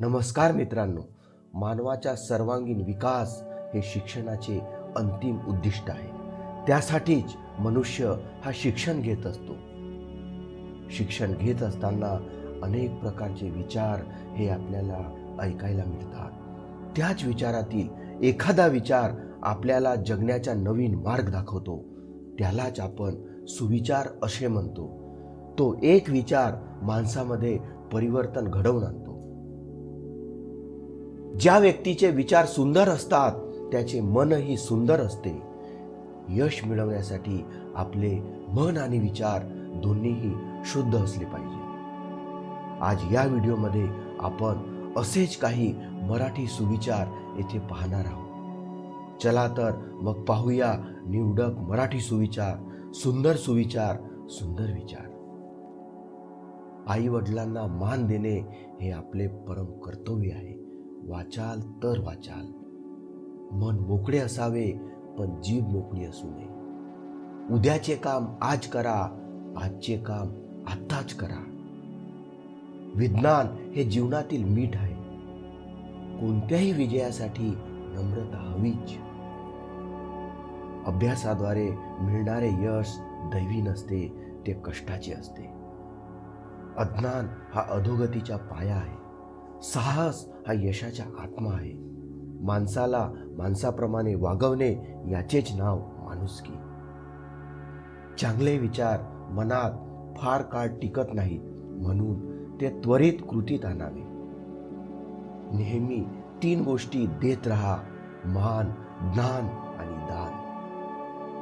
नमस्कार मित्रांनो. मानवाचा सर्वांगीण विकास हे शिक्षणाचे अंतिम उद्दिष्ट आहे. त्यासाठीच मनुष्य हा शिक्षण घेत असतो. शिक्षण घेत असताना अनेक प्रकारचे विचार हे आपल्याला ऐकायला मिळतात. त्याच विचारातील एखादा विचार आपल्याला जगण्याचा नवीन मार्ग दाखवतो. त्यालाच आपण सुविचार असे म्हणतो. तो एक विचार माणसामध्ये परिवर्तन घडवून आणतो. ज्या व्यक्तीचे विचार सुंदर असतात त्याचे मनही सुंदर असते. यश मिळवण्यासाठी आपले मन आणि विचार दोन्हीही शुद्ध असले पाहिजे. आज या व्हिडिओमध्ये आपण असेच काही मराठी सुविचार येथे पाहणार आहोत. चला तर मग पाहूया निवडक मराठी सुविचार सुंदर सुविचार सुंदर विचार. आई वडिलांना मान देणे हे आपले परम कर्तव्य आहे. वाचाल तर वाचाल. मन मोकळे असावे पण जीभ मोकळी असू नये. उद्याचे काम आज करा आजचे काम आत्ताच करा. विज्ञान हे जीवनातील मीठ आहे. कोणत्याही विजयासाठी नम्रता हवीच. अभ्यासाद्वारे मिळणारे यश दैवी नसते ते कष्टाचे असते. अज्ञान हा अधोगतीचा पाया आहे. साहस हा यशाच्या आत्मा आहे. माणसाला माणसाप्रमाणे वागवणे याचेच नाव माणुसकी. चांगले विचार मनात फार काळ टिकत नाहीत म्हणून ते त्वरित कृतीत आणावे. नेहमी तीन गोष्टी देत राहा मान ज्ञान आणि दान.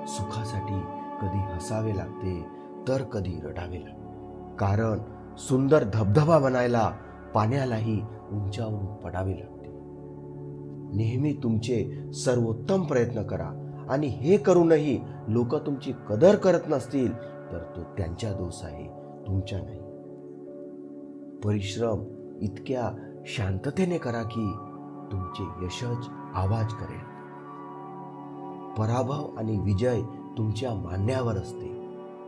सुखासाठी कधी हसावे लागते तर कधी रडावे लागते. कारण सुंदर धबधबा बनायला पाण्यालाही उंचावरून पडावे लागते. नेहमी तुमचे सर्वोत्तम प्रयत्न करा आणि हे करूनही लोक तुमची कदर करत नसतील तर तो त्यांचा दोष आहे तुमच्या नाही. परिश्रम इतक्या शांततेने करा की तुमचे यशच आवाज करेल. पराभव आणि विजय तुमच्या मानण्यावर असते.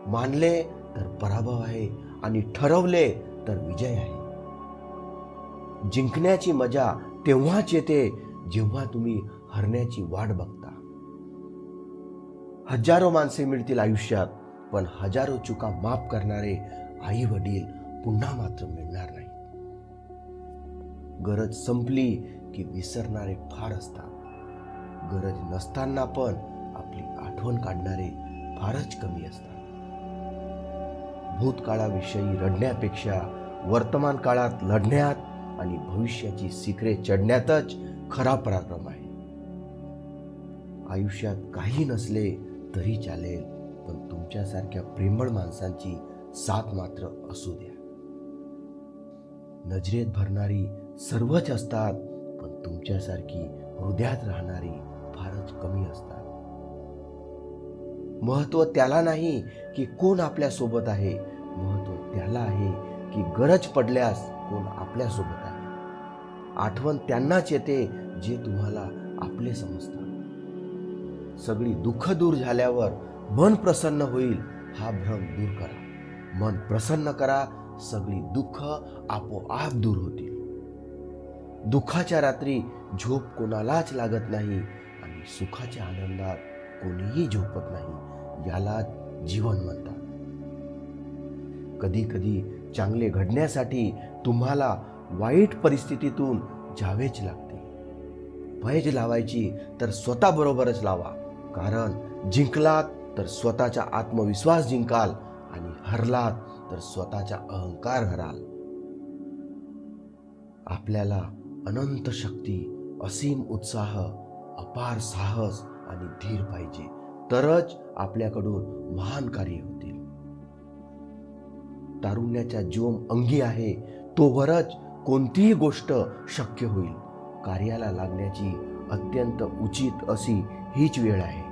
मानले तर पराभव आहे आणि ठरवले तर विजय आहे. जिंकण्याची मजा तेव्हाच येते जेव्हा तुम्ही हरण्याची वाट बघता. हजारो माणसे मिळतील आयुष्यात पण हजारो चुका माफ करणारे आई वडील पुन्हा मात्र मिळणार नाही गरज संपली की विसरणारे फार असतात. गरज नसताना पण आपली आठवण काढणारे फारच कमी असतात. भूतकाळाविषयी रडण्यापेक्षा वर्तमान काळात लढण्यात आणि भविष्याची शिखरे चढण्यातच खरा पराक्रम आहे. आयुष्यात काही नसले तरी चालेल पण तुमच्यासारख्या प्रेमळ माणसांची साथ मात्र असू द्या. नजरेत भरणारी सर्वच असतात पण तुमच्यासारखी हृदयात राहणारी फारच कमी असतात. महत्त्व त्याला नाही की कोण आपल्यासोबत आहे महत्त्व त्याला आहे की गरज पडल्यास कोण आपल्यासोबत आहे. आठवण त्यांनाच येते जे तुम्हाला आपले समजतात. सगळी दुःख दूर झाल्यावर मन प्रसन्न होईल हा भ्रम दूर करा. मन प्रसन्न करा सगळी दुःख आपोआप दूर होतील. दुःखाच्या रात्री झोप कोणालाच लागत नाही आणि सुखाच्या आनंदात कोणीही झोपत नाही याला जीवन म्हणतात. कधी कधी चांगले घडण्यासाठी तुम्हाला वाईट परिस्थितीतून जावेच लागते पैज लावायची तर स्वतःबरोबरच लावा. कारण जिंकलात तर स्वतःचा आत्मविश्वास जिंकाल आणि हरलात तर स्वतःचा अहंकार हराल. आपल्याला अनंत शक्ती असीम उत्साह अपार साहस आणि धीर पाहिजे. तरच आपल्याकडून महान कार्य होतील. तारुण्याचा जोम अंगी आहे तोवरच कोणतीही गोष्ट शक्य होईल. कार्याला लागण्याची अत्यंत उचित अशी हीच वेळ आहे.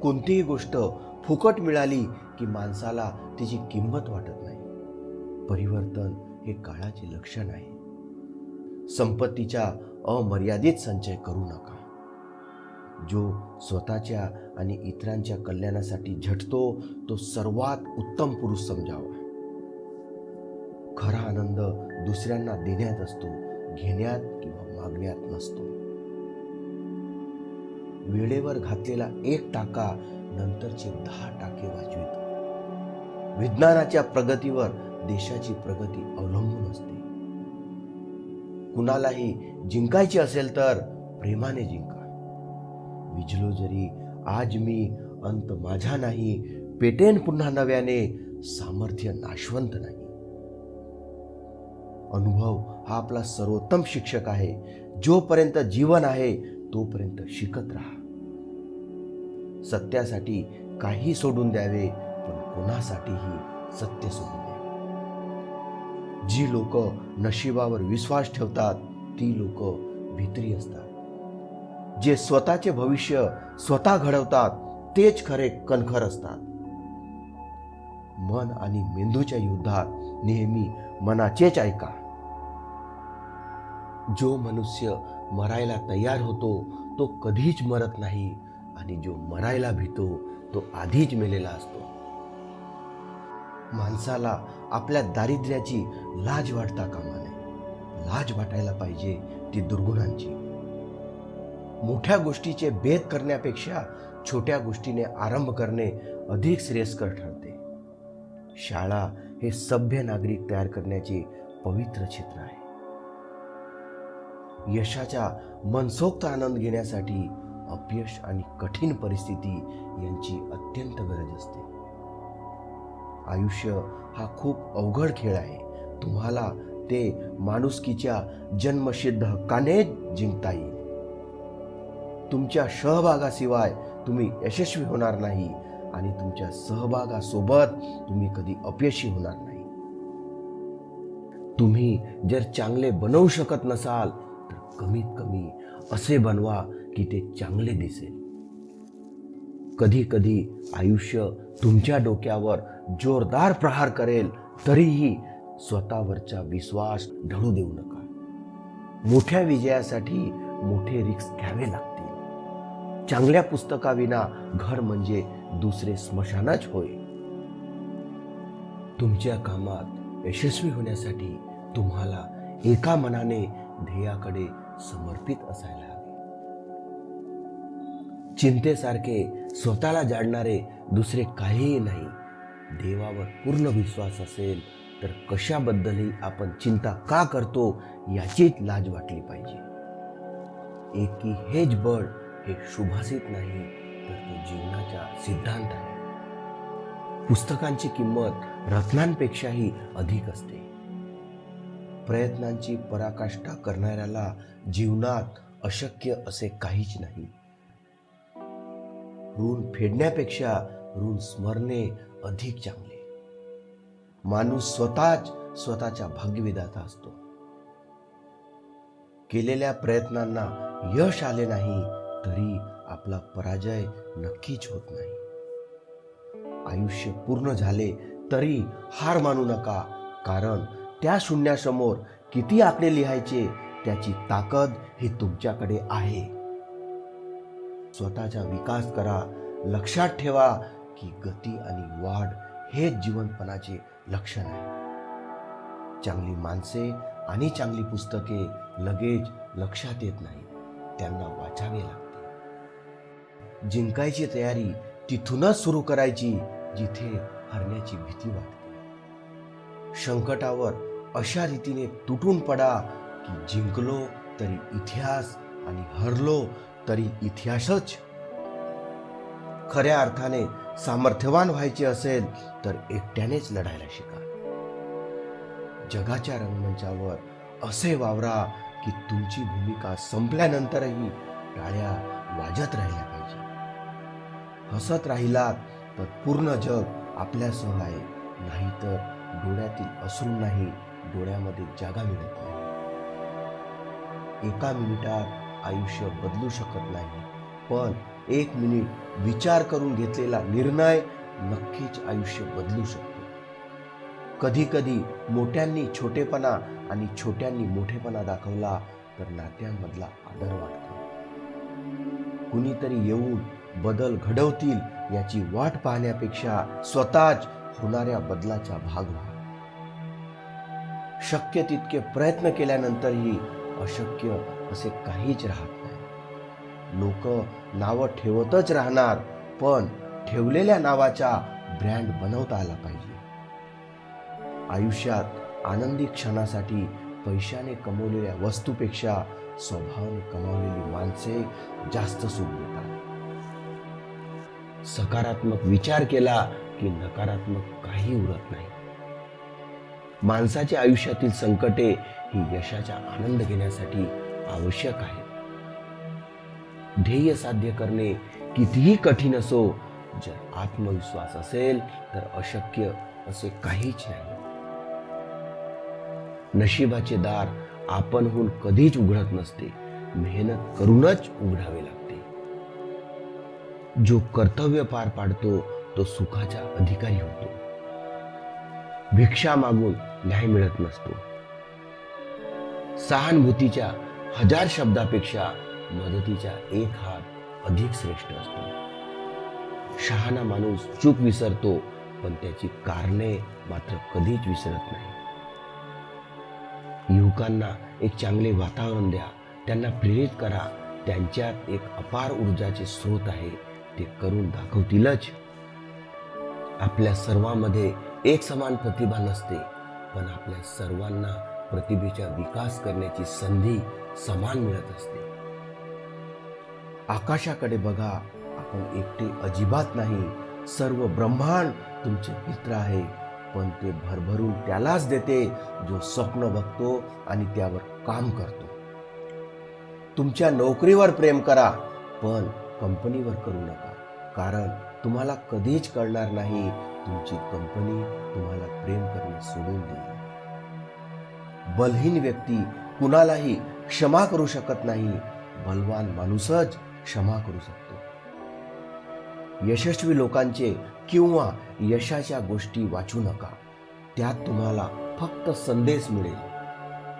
कोणतीही गोष्ट फुकट मिळाली की माणसाला तिची किंमत वाटत नाही. परिवर्तन हे काळाचे लक्षण आहे. संपत्तीचा अमर्यादित संचय करू नका. जो स्वतःच्या आणि इतरांच्या कल्याणासाठी झटतो तो सर्वात उत्तम पुरुष समजावा. खरा आनंद दुसऱ्यांना देण्यात असतो घेण्यात किंवा मागण्यात नसतो. वेळेवर घातलेला एक टाका नंतरचे दहा टाके वाचवित. विज्ञानाच्या प्रगतीवर देशाची प्रगती अवलंबून असते. कुणालाही जिंकायचे असेल तर प्रेमाने जिंका. विजलो जरी आज मी अंत माझा नाही पेटेन पुन्हा नव्याने सामर्थ्य नाशवंत नाही. अनुभव हा आपला सर्वोत्तम शिक्षक आहे. जोपर्यंत जीवन आहे तोपर्यंत शिकत राहा. सत्यासाठी काही सोडून द्यावे पण कोणासाठीही सत्य सोडून द्यावे जी लोक नशिबावर विश्वास ठेवतात ती लोक भित्री असतात. जे स्वतःचे भविष्य स्वतः घडवतात तेच खरे कणखर असतात. मन आणि मेंदूच्या युद्धात नेहमी मनाचेच ऐका. जो मनुष्य मरायला तयार होतो तो कधीच मरत नाही. आणि जो मरायला भीतो तो आधीच मेलेला असतो. माणसाला आपल्या दारिद्र्याची लाज वाटता कामा नये. लाज वाटायला पाहिजे ती दुर्गुणांची. मोठ्या गोष्टीचे भेद करण्यापेक्षा छोट्या गोष्टीने आरंभ करणे अधिक श्रेयस्कर ठरते. शाळा हे सभ्य नागरिक तयार करण्याचे पवित्र क्षेत्र आहे. यशाचा मनसोक्त आनंद घेण्यासाठी अपयश आणि कठीण परिस्थिती यांची अत्यंत गरज असते. आयुष्य हा खूप अवघड खेळ आहे. तुम्हाला ते माणुसकीच्या जन्मसिद्ध हक्काने जिंकता येईल. तुमच्या सहभागाशिवाय तुम्ही यशस्वी होणार नाही आणि तुमच्या सहभागासोबत तुम्ही कधी अपयशी होणार नाही. तुम्ही जर चांगले बनवू शकत नसाल कमीत कमी असे बनवा की ते चांगले दिसेल. कधी कधी आयुष्य तुमच्या डोक्यावर जोरदार प्रहार करेल तरीही स्वतःवरचा विश्वास ढळू देऊ नका. मोठ्या विजयासाठी मोठे रिक्स घ्यावे लागतील. चांगल्या पुस्तकाविना घर म्हणजे दुसरे स्मशानच होय. तुमच्या कामात यशस्वी होण्यासाठी तुम्हाला एका मनाने ध्येयाकडे समर्पित असायला हवे. चिंतेसारखे स्वतःला जाणणारे दुसरे काहीही नाही. देवावर पूर्ण विश्वास असेल तर कशाबद्दलही आपण चिंता का करतो याचीच लाज वाटली पाहिजे. एकी हेच बळ हे शुभासित नाही तर तो जीवनाचा सिद्धांत आहे. पुस्तकांची किंमत रत्नांपेक्षाही अधिक असते. प्रयत्नांची पराकाष्ठा करणाऱ्याला जीवनात अशक्य असे काहीच नाही. ऋण फेडण्यापेक्षा ऋण स्मरणे अधिक चांगले. माणूस स्वतःच स्वतःच्या भाग्यविधाता असतो. केलेल्या प्रयत्नांना यश आले नाही तरी आपला पराजय नक्कीच होत नाही. आयुष्य पूर्ण झाले तरी हार मानू नका कारण त्या शून्यासमोर किती आकडे लिहायचे त्याची ताकद ही तुमच्याकडे आहे. स्वतःचा विकास करा लक्षात ठेवा की गती आणि वाढ हेच जीवनपणाचे लक्षण आहे. चांगली माणसे आणि चांगली पुस्तके लगेच लक्षात येत नाही त्यांना वाचावे लागते. जिंकायची तयारी तिथूनच सुरू करायची जिथे हरण्याची भीती वाटते. संकटावर अशा रीतीने तुटून पडा की जिंकलो तरी इतिहास आणि हरलो तरी इतिहासच. खऱ्या अर्थाने सामर्थ्यवान व्हायचे असेल तर एकट्यानेच लढायला शिका. जगाच्या रंगमंचावर असे वावरा की तुमची भूमिका संपल्यानंतरही टाळ्या वाजत राहिल्या पाहिजे. हसत राहिलात तर पूर्ण जग आपल्यासह आहे नाहीतर डोळ्यातील असून नाही डोळ्यामध्ये जागा मिळत नाही. एका मिनिटात आयुष्य बदलू शकत नाही पण एक मिनिट विचार करून घेतलेला निर्णय नक्कीच आयुष्य बदलू शकतो. कधी कधी मोठ्यांनी छोटेपणा आणि छोट्यांनी मोठेपणा दाखवला तर नात्यांमधला आदर वाटतो कुणीतरी येऊन बदल घडवतील याची वाट पाहण्यापेक्षा स्वतःच होणाऱ्या बदलाचा भाग व्हा. शक्य तितके प्रयत्न केल्यानंतरही अशक्य असे काहीच राहत नाही. लोक नावं ठेवतच राहणार पण ठेवलेल्या नावाचा ब्रँड बनवता आला पाहिजे. आयुष्यात आनंदी क्षणासाठी पैशाने कमवलेल्या वस्तूपेक्षा स्वभावाने कमावलेली माणसे जास्त सुख देतात. सकारात्मक विचार केला की नकारात्मक काही उरत नाही. माणसाच्या आयुष्यातील संकटे ही यशाचा आनंद घेण्यासाठी आवश्यक आहे ध्येय साध्य करणे कितीही कठीण असो जर आत्मविश्वास असेल तर अशक्य असे काहीच नाही. नशिबाचे दार आपणहून कधीच उघडत नसते. मेहनत करूनच उघडावे लागते. जो कर्तव्य पार पाडतो तो सुखाचा अधिकारी होतो. भिक्षा मागून न्याय मिळत नसतो. सहानुभूतीच्या हजार शब्दापेक्षा मदतीचा एक हात अधिक श्रेष्ठ असतो. शहाणा माणूस चूक विसरतो पण त्याची कारणे मात्र कधीच विसरत नाही. युवकांना एक चांगले वातावरण द्या त्यांना प्रेरित करा त्यांच्यात एक अपार ऊर्जाचे स्रोत आहे ते करून दाखवतीलच. आपल्या सर्वांमध्ये एक समान प्रतिभा नसते पण आपल्या सर्वांना प्रतिभेचा विकास करण्याची संधी समान मिळत असते. आकाशाकडे बघा आपण एकटे अजिबात नाही. सर्व ब्रह्मांड तुमचे मित्र आहे. पण ते भरभरून त्यालाच देते जो स्वप्न बघतो आणि त्यावर काम करतो. तुमच्या नोकरीवर प्रेम करा पण कंपनीवर करू नका. कारण तुम्हाला कधीच कळणार नाही. तुमची कंपनी तुम्हाला प्रेम करणे सोडून देईल. बलहीन व्यक्ती कुणालाही क्षमा करू शकत नाही. बलवान माणूसच क्षमा करू शकतो. यशस्वी लोकांचे किंवा यशाच्या गोष्टी वाचू नका. त्यात तुम्हाला फक्त संदेश मिळेल.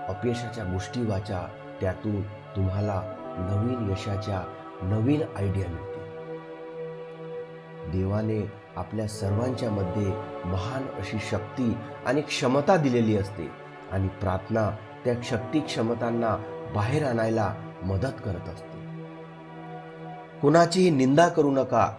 अपयशाच्या गोष्टी वाचा. त्यातून तुम्हाला नवीन यशाच्या नवीन आयडिया मिळेल देवाने आपल्या सर्वांच्या मध्ये महान अशी शक्ती आणि क्षमता दिलेली असते आणि प्रार्थना त्या शक्ती क्षमतांना बाहेर आणायला मदत करत असते. कुणाचीही निंदा करू नका.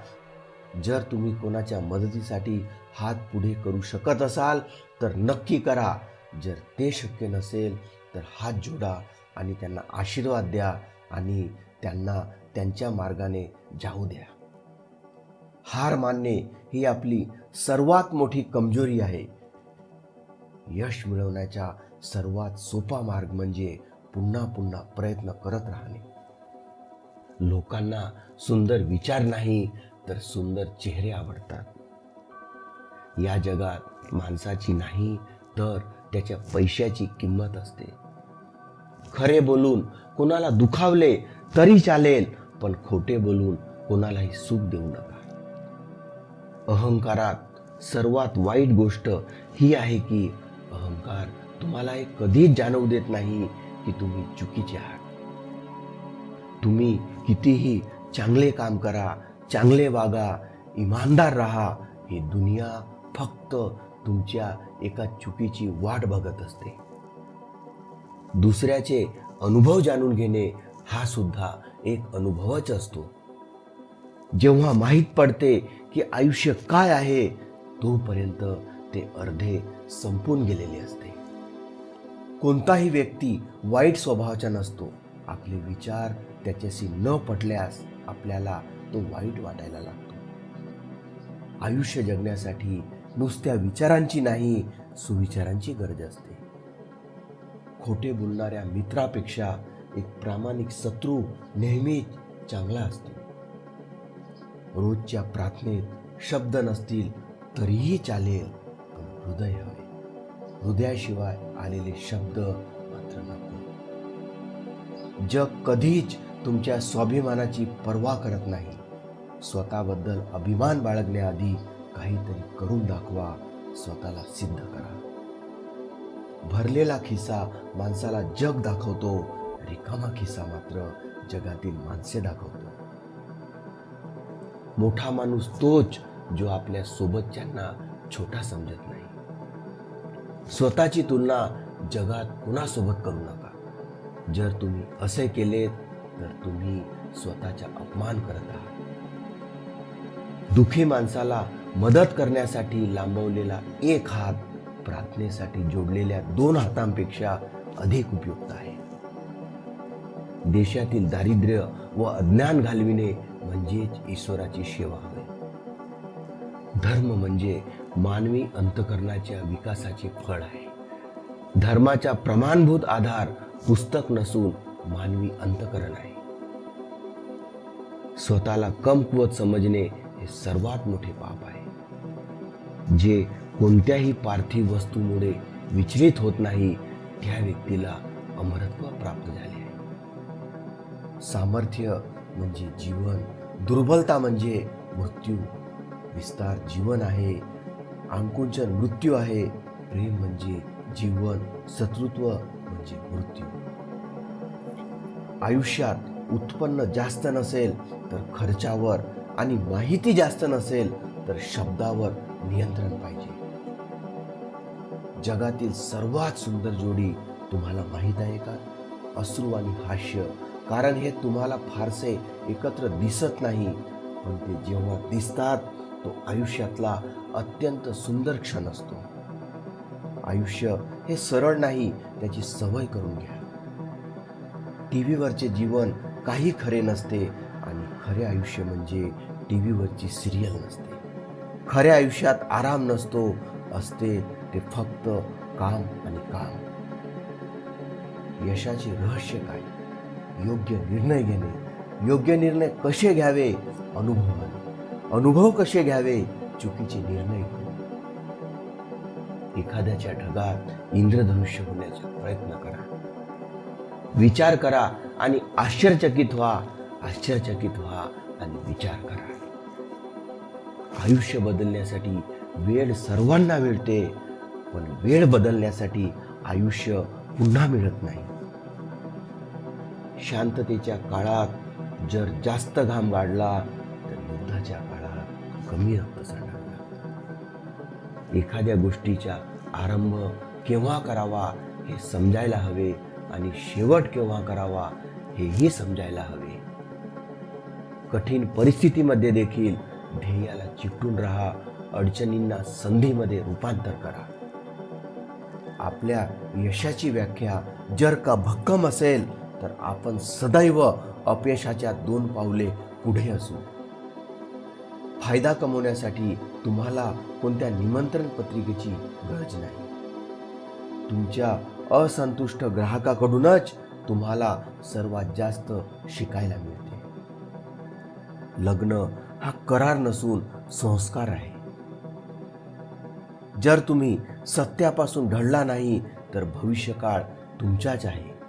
जर तुम्ही कोणाच्या मदतीसाठी हात पुढे करू शकत असाल तर नक्की करा. जर ते शक्य नसेल तर हात जोडा आणि त्यांना आशीर्वाद द्या आणि त्यांना त्यांच्या मार्गाने जाऊ द्या. हार मानणे ही आपली सर्वात मोठी कमजोरी आहे. यश मिळवण्याचा सर्वात सोपा मार्ग म्हणजे पुन्हा पुन्हा प्रयत्न करत राहणे. लोकांना सुंदर विचार नाही तर सुंदर चेहरे आवडतात. या जगात माणसाची नाही तर त्याच्या पैशाची किंमत असते. खरे बोलून कोणाला दुखावले तरी चालेल पण खोटे बोलून कोणालाही सुख देऊ नका. अहंकारात सर्वात वाईट गोष्ट ही आहे की अहंकार तुम्हाला हे कधीच जाणवू देत नाही की तुम्ही चुकीचे आहात. तुम्ही कितीही चांगले काम करा चांगले वागा इमानदार राहा ही दुनिया फक्त तुमच्या एका चुकीची वाट बघत असते. दुसऱ्याचे अनुभव जाणून घेणे हा सुद्धा एक अनुभवच असतो. जेव्हा माहीत पडते की आयुष्य काय आहे तोपर्यंत ते अर्धे संपून गेलेले असते. कोणताही व्यक्ती वाईट स्वभावाचा नसतो. आपले विचार त्याच्याशी न पटल्यास आपल्याला तो वाईट वाटायला लागतो. आयुष्य जगण्यासाठी नुसत्या विचारांची नाही सुविचारांची गरज असते. खोटे बोलणाऱ्या मित्रापेक्षा एक प्रामाणिक शत्रू नेहमीच चांगला असतो. रोजच्या प्रार्थनेत शब्द नसतील तरीही चालेल पण हृदय हवे. हृदयाशिवाय आलेले शब्द मात्र नको. जग कधीच तुमच्या स्वाभिमानाची पर्वा करत नाही. स्वतःबद्दल अभिमान बाळगण्याआधी काहीतरी करून दाखवा स्वतःला सिद्ध करा. भरलेला खिसा माणसाला जग दाखवतो रिकामा खिसा मात्र जगातील माणसे दाखवतो. मोठा माणूस तोच जो आपल्या सोबतच्यांना छोटा समजत नाही. स्वतःची तुलना जगात कुणासोबत करू नका. जर तुम्ही असे केलेत तर तुम्ही स्वतःचा अपमान करत आहात दुखी माणसाला मदत करण्यासाठी लांबवलेला एक हात प्रार्थनेसाठी जोडलेल्या दोन हातांपेक्षा अधिक उपयुक्त आहे. देशातील दारिद्र्य व अज्ञान घालविणे म्हणजेच ईश्वराची सेवा होय धर्म म्हणजे मानवी अंतकरणाच्या विकासाचे फळ आहे. धर्माचा प्रमाणभूत आधार पुस्तक नसून मानवी अंतकरण आहे. स्वतःला कमकुवत समजणे हे सर्वात मोठे पाप आहे. जे कोणत्याही पार्थिव वस्तूमुळे विचलित होत नाही त्या व्यक्तीला अमरत्व प्राप्त झाले आहे. सामर्थ्य म्हणजे जीवन. दुर्बलता म्हणजे मृत्यू. विस्तार जीवन आहे. अंकुंचन मृत्यू आहे. प्रेम म्हणजे जीवन. शत्रुत्व म्हणजे मृत्यू. आयुष्यात उत्पन्न जास्त नसेल तर खर्चावर आणि माहिती जास्त नसेल तर शब्दावर नियंत्रण पाहिजे. जगातील सर्वात सुंदर जोडी तुम्हाला माहीत आहे का? अश्रू आणि हास्य कारण हे तुम्हाला फारसे एकत्र दिसत नाही. पण ते जेव्हा दिसतात तो आयुष्यातला अत्यंत सुंदर क्षण असतो. आयुष्य हे सरळ नाही त्याची सवय करून घ्या. टी व्हीवरचे जीवन काही खरे नसते आणि खरे आयुष्य म्हणजे टी व्हीवरची सिरियल नसते. खऱ्या आयुष्यात आराम नसतो असते ते फक्त काम आणि काम. यशाचे रहस्य काय? योग्य निर्णय घेणे योग्य निर्णय कसे घ्यावे अनुभवाने. अनुभव कसे घ्यावे चुकीचे निर्णय घेणे एखाद्याच्या ढगात इंद्रधनुष्य होण्याचा प्रयत्न करा. विचार करा आणि आश्चर्यचकित व्हा आश्चर्यचकित व्हा आणि विचार करा. आयुष्य बदलण्यासाठी वेळ सर्वांना मिळते पण वेळ बदलण्यासाठी आयुष्य पुन्हा मिळत नाही. शांततेच्या काळात जर जास्त घाम गाडला तर युद्धाच्या काळात कमी रक्त एखाद्या गोष्टीचा आरंभ केव्हा करावा हे समजायला हवे आणि शेवट केव्हा करावा हेही समजायला हवे. कठीण परिस्थितीमध्ये देखील ध्येयाला चिकटून राहा अडचणींना संधीमध्ये रूपांतर करा. आपल्या यशाची व्याख्या जर का भक्कम असेल तर आपण सदैव अपयशाच्या दोन पावले पुढे असू. फायदा कमवण्यासाठी तुम्हाला कोणत्या निमंत्रण पत्रिकेची गरज नाही. तुमच्या असंतुष्ट ग्राहकाकडूनच तुम्हाला सर्वात जास्त शिकायला मिळते. लग्न हा करार नसून संस्कार आहे. जर तुम्ही सत्यापासून ढळला नाही तर भविष्यकाळ तुमचाच आहे.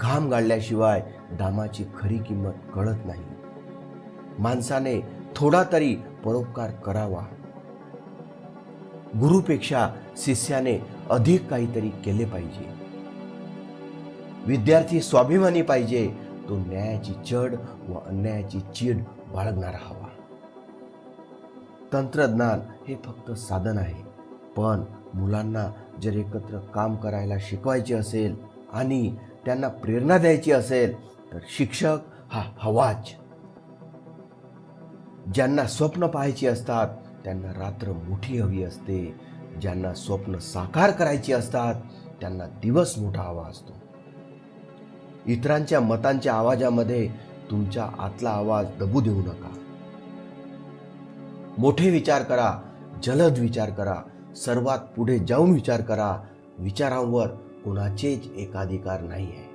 घाम गाळल्याशिवाय दामाची खरी किंमत कळत नाही. माणसाने थोडा तरी परोपकार करावा. गुरुपेक्षा शिष्याने अधिक काहीतरी केले पाहिजे. विद्यार्थी स्वाभिमानी पाहिजे तो न्यायाची चढ व अन्यायाची चीड बाळगणारा हवा. तंत्रज्ञान हे फक्त साधन आहे पण मुलांना जर एकत्र काम करायला शिकवायचे असेल आणि त्यांना प्रेरणा द्यायची असेल तर शिक्षक हा हवाच. ज्यांना स्वप्न पाहायची असतात त्यांना रात्र मोठी हवी असते. ज्यांना स्वप्न साकार करायची असतात त्यांना दिवस मोठा हवा असतो. इतरांच्या मतांच्या आवाजामध्ये तुमच्या आतला आवाज दबू देऊ नका. मोठे विचार करा जलद विचार करा सर्वात पुढे जाऊन विचार करा विचारांवर कुणाचेच एकाधिकार नाही आहे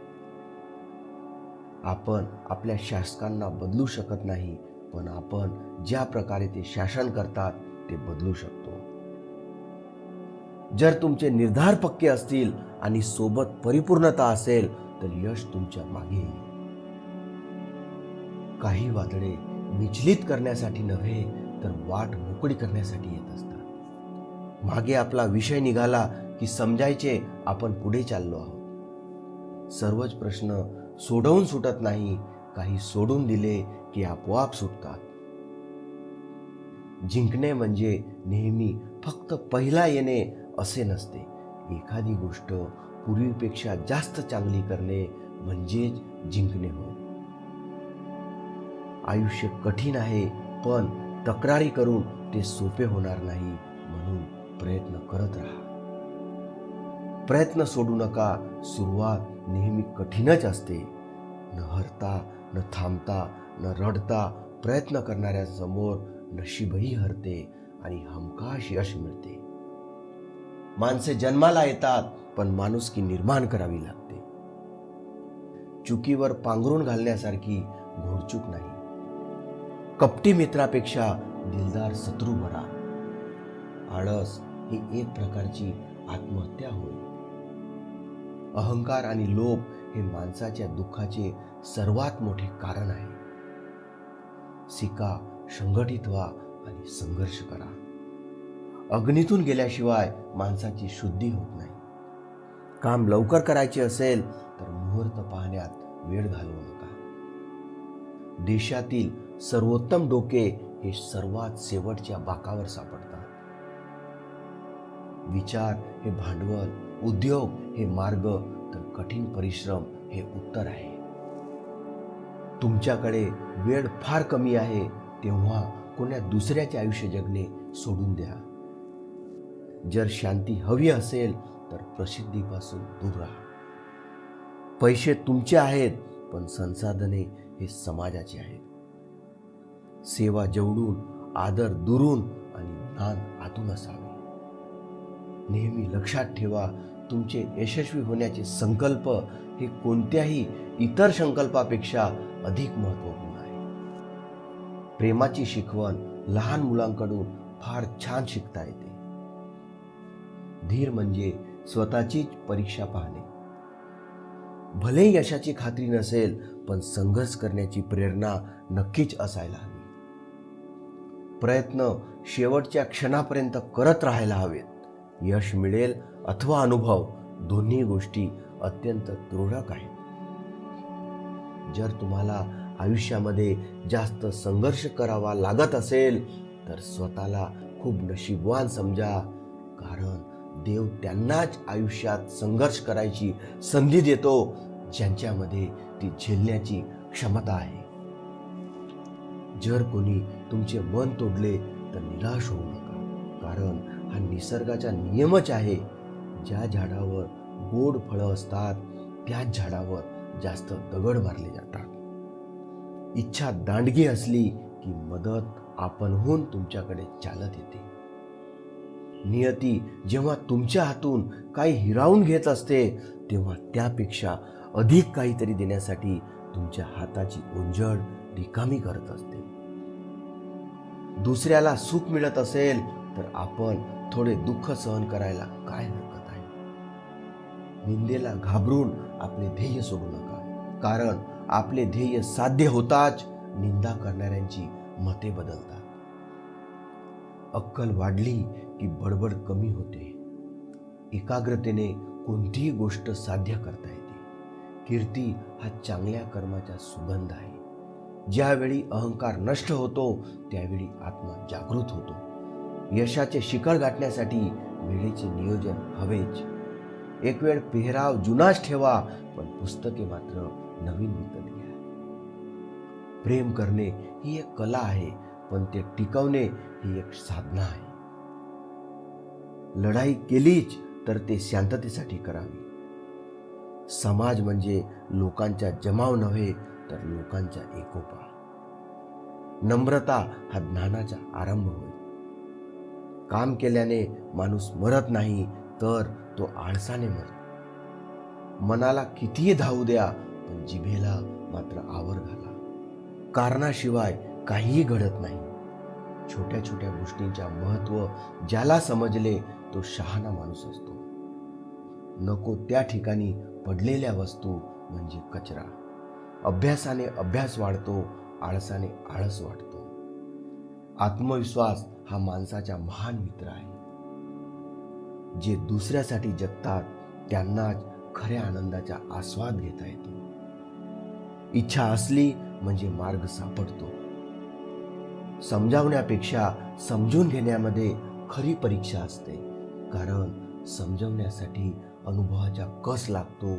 आपण आपल्या शासकांना बदलू शकत नाही पण आपण ज्या प्रकारे ते शासन करतात ते बदलू शकतो. जर तुमचे निर्धार पक्के असतील आणि सोबत परिपूर्णता असेल तर यश तुमच्या मागे येईल. काही वादळे विचलित करण्यासाठी नव्हे तर वाट मोकळी करण्यासाठी येत असतात. मागे आपला विषय निघाला की समजायचे आपण पुढे चाललो आहोत. सर्वच प्रश्न सोडवून सुटत नाही काही सोडून दिले की आपोआप सुटतात. जिंकणे म्हणजे नेहमी फक्त पहिला येणे असे नसते. एखादी गोष्ट पूर्वीपेक्षा जास्त चांगली करणे म्हणजेच जिंकणे हो आयुष्य कठीण आहे पण तक्रारी करून ते सोपे होणार नाही म्हणून प्रयत्न करत राहा. प्रयत्न सोडू नका. सुरुवात नेहमी कठीणच असते. न हरता न थांबता न रडता प्रयत्न करणाऱ्या समोर नशीबही हरते आणि हमखास यश मिळते. माणसे जन्माला येतात पण माणुसकी निर्माण करावी लागते. चुकीवर पांघरून घालण्यासारखी घोडचूक नाही. कपटी मित्रापेक्षा दिलदार शत्रू बरा. आळस ही एक प्रकारची आत्महत्या होय. अहंकार आणि लोभ हे माणसाच्या दुःखाचे सर्वात मोठे कारण आहे. शिका संघटित व्हा आणि संघर्ष करा. अग्नीतून गेल्याशिवाय माणसाची शुद्धी होत नाही. काम लवकर करायचे असेल तर मुहूर्त पाहण्यात वेळ घालवू नका. देशातील सर्वोत्तम डोके हे सर्वात शेवटच्या बाकावर सापडतात. विचार हे भांडवल उद्योग हे मार्ग तर कठीण परिश्रम हे उत्तर आहे. तुमच्याकडे वेळ फार कमी आहे तेव्हा कोण्या दुसऱ्याचे आयुष्य जगणे सोडून द्या. जर शांती हवी असेल तर प्रसिद्धीपासून दूर राहा. पैसे तुमचे आहेत पण संसाधने हे समाजाचे आहेत. सेवा जवळून आदर दुरून आणि ज्ञान आतून असावे. नेहमी लक्षात ठेवा तुमचे यशस्वी होण्याचे संकल्प हे कोणत्याही इतर संकल्पापेक्षा अधिक महत्त्वपूर्ण आहे. प्रेमाची शिकवण लहान मुलांकडून फार छान शिकता येते. धीर म्हणजे स्वतःचीच परीक्षा पाहणे. भले यशाची खात्री नसेल पण संघर्ष करण्याची प्रेरणा नक्कीच असायला हवी. प्रयत्न शेवटच्या क्षणापर्यंत करत राहायला हवेत. यश मिळेल अथवा अनुभव दोन्ही गोष्टी अत्यंत तुरळक आहेत. जर तुम्हाला आयुष्यामध्ये जास्त संघर्ष करावा लागत असेल तर स्वतःला खूप नशीबवान समजा. कारण देव त्यांनाच आयुष्यात संघर्ष करायची संधी देतो ज्यांच्यामध्ये ती झेलण्याची क्षमता आहे. जर कोणी तुमचे मन तोडले तर निराश होऊ नका. कारण हा निसर्गाचा नियमच आहे. ज्या झाडावर गोड फळं असतात त्याच झाडावर जास्त दगड मारले जातात. इच्छा दांडगी असली की मदत आपणहून तुमच्याकडे चालत येते. नियती जेव्हा तुमच्या हातून काही हिरावून घेत असते तेव्हा त्यापेक्षा अधिक काहीतरी देण्यासाठी तुमच्या हाताची ओंजळ रिकामी करत असते. दुसऱ्याला सुख मिळत असेल तर आपण थोडे दुःख सहन करायला काय हरकत आहे? निंदेला घाबरून आपले ध्येय सोडू नका. कारण आपले ध्येय साध्य होताच निंदा करणाऱ्यांची मते बदलतात. अक्कल वाढली की बडबड कमी होते. एकाग्रतेने कोणतीही गोष्ट साध्य करता येते. कीर्ती हा चांगल्या कर्माचा सुगंध आहे. ज्यावेळी अहंकार नष्ट होतो त्यावेळी आत्मा जागृत होतो. यशाचे शिखर गाठण्यासाठी वेळेचे नियोजन हवेच. एक वेळ पेहराव जुनाच ठेवा पण पुस्तके मात्र नवीन विकत घ्या. प्रेम करणे ही एक कला आहे पण ते टिकवणे ही एक साधना आहे. लढाई केलीच तर ते शांततेसाठी करावी. समाज म्हणजे लोकांचा जमाव नव्हे तर लोकांचा एकोपा. नम्रता हा ज्ञानाचा आरंभ होय. काम केल्याने माणूस मरत नाही तर तो आळसाने मरतो मनाला कितीही धावू द्या पण जिभेला मात्र आवर घाला. कारणाशिवाय काहीही घडत नाही. छोट्या छोट्या गोष्टींच्या महत्त्व ज्याला समजले तो शहाणा माणूस असतो. नको त्या ठिकाणी पडलेल्या वस्तू म्हणजे कचरा. अभ्यासाने अभ्यास वाढतो आळसाने आळस वाढतो. आत्मविश्वास हा माणसाचा महान मित्र आहे. जे दुसऱ्यासाठी जगतात त्यांनाच खऱ्या आनंदाचा आस्वाद घेता येतो. इच्छा असली म्हणजे मार्ग सापडतो. समजावण्यापेक्षा समजून घेण्यामध्ये खरी परीक्षा असते. कारण समजवण्यासाठी अनुभवाचा कस लागतो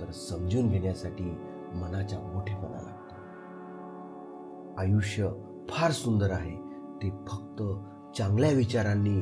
तर समजून घेण्यासाठी मनाचा मोठेपणा लागतो. आयुष्य फार सुंदर आहे. ते फक्त चांगल्या विचारांनी